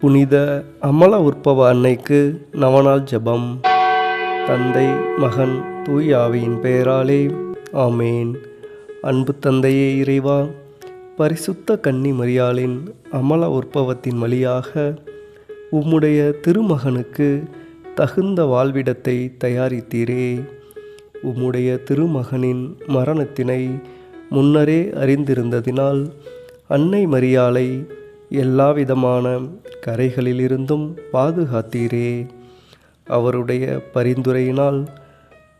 புனித அமல உற்பவ அன்னைக்கு நவநாள் ஜெபம். தந்தை மகன் தூய் ஆவியின் பெயராலே ஆமேன். அன்பு தந்தையே இறைவா பரிசுத்த கன்னி மரியாளின் அமல உற்பவத்தின் வழியாக உம்முடைய திருமகனுக்கு தகுந்த வாழ்விடத்தை தயாரித்தீரே. உம்முடைய திருமகனின் மரணத்தினை முன்னரே அறிந்திருந்ததினால் அன்னை மரியாளை எல்லாவிதமான கரைகளிலிருந்தும் பாதுகாத்தீரே. அவருடைய பரிந்துரையினால்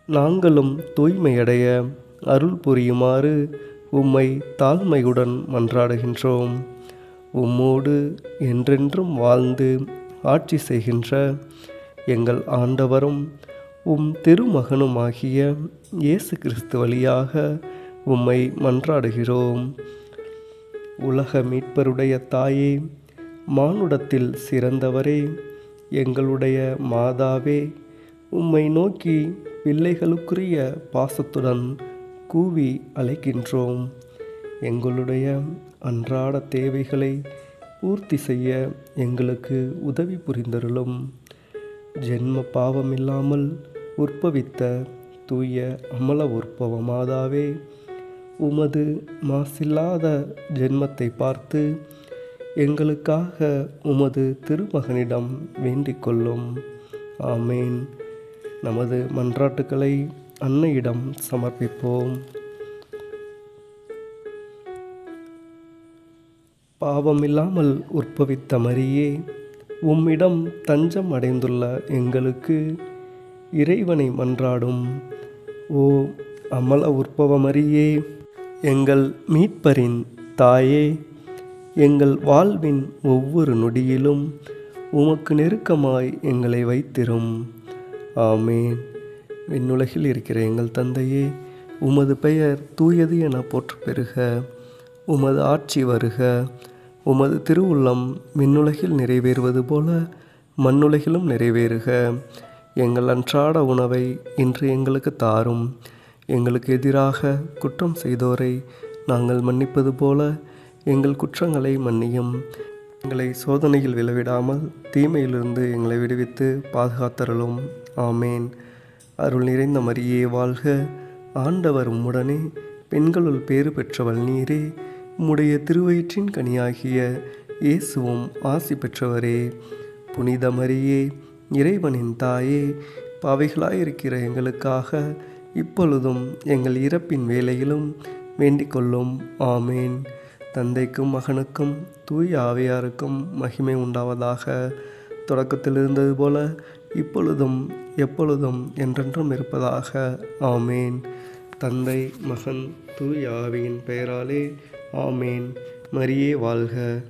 நாங்களும் தூய்மையடைய அருள் புரியுமாறு உம்மை தாழ்மையுடன் மன்றாடுகின்றோம். உம்மோடு என்றென்றும் வாழ்ந்து ஆட்சி செய்கின்ற எங்கள் ஆண்டவரும் உம் திருமகனுமாகிய இயேசு கிறிஸ்து வழியாக உம்மை மன்றாடுகிறோம். உலக மீட்பருடைய தாயே மானுடத்தில் சிறந்தவரே எங்களுடைய மாதாவே உம்மை நோக்கி பிள்ளைகளுக்குரிய பாசத்துடன் கூவி அழைக்கின்றோம். எங்களுடைய அன்றாட தேவைகளை பூர்த்தி செய்ய எங்களுக்கு உதவி புரிந்தருளும். ஜென்ம பாவமில்லாமல் உற்பவித்த தூய அமல உற்பவ மாதாவே உமது மாசில்லாத ஜென்மத்தை பார்த்து எங்களுக்காக உமது திருமகனிடம் வேண்டிக் கொள்ளும். ஆமேன். நமது மன்றாட்டுக்களை அன்னையிடம் சமர்ப்பிப்போம். பாவமில்லாமல் உற்பவித்த மரியே உம்மிடம் தஞ்சம் அடைந்துள்ள எங்களுக்கு இறைவனை மன்றாடும். ஓ அமல உற்பவமரியே எங்கள் மீட்பரின் தாயே எங்கள் வாழ்வின் ஒவ்வொரு நொடியிலும் உமக்கு நெருக்கமாய் எங்களை வைத்திரும். ஆமேன். விண்ணுலகில் இருக்கிற எங்கள் தந்தையே உமது பெயர் தூயது என போற்று பெறுக உமது ஆட்சி வருக. உமது திருவுள்ளம் விண்ணுலகில் நிறைவேறுவது போல மண்ணுலகிலும் நிறைவேறுக. எங்கள் அன்றாட உணவை இன்று எங்களுக்கு தாரும். எங்களுக்கு எதிராக குற்றம் செய்தோரை நாங்கள் மன்னிப்பது போல எங்கள் குற்றங்களை மன்னியும். எங்களை சோதனையில் விழவிடாமல் தீமையிலிருந்து எங்களை விடுவித்து பாதுகாத்தருளும். ஆமேன். அருள் நிறைந்த மரியே வாழ்க. ஆண்டவர் உம்முடனே பெண்களுள் பேறு பெற்றவள் நீரே. உம்முடைய திருவயிற்றின் கனியாகிய இயேசுவும் ஆசி பெற்றவரே. புனித மரியே இறைவனின் தாயே பாவைகளாயிருக்கிற எங்களுக்காக இப்பொழுதும் எங்கள் இறப்பின் வேலையிலும் வேண்டிக்கொள்ளும். ஆமேன். தந்தைக்கும் மகனுக்கும் தூய் ஆவியாருக்கும் மகிமை உண்டாவதாக. தொடக்கத்தில் இருந்தது போல இப்பொழுதும் எப்பொழுதும் என்றென்றும் இருப்பதாக. ஆமேன். தந்தை மகன் தூய் ஆவியின் பெயராலே ஆமேன். மரியே வாழ்க.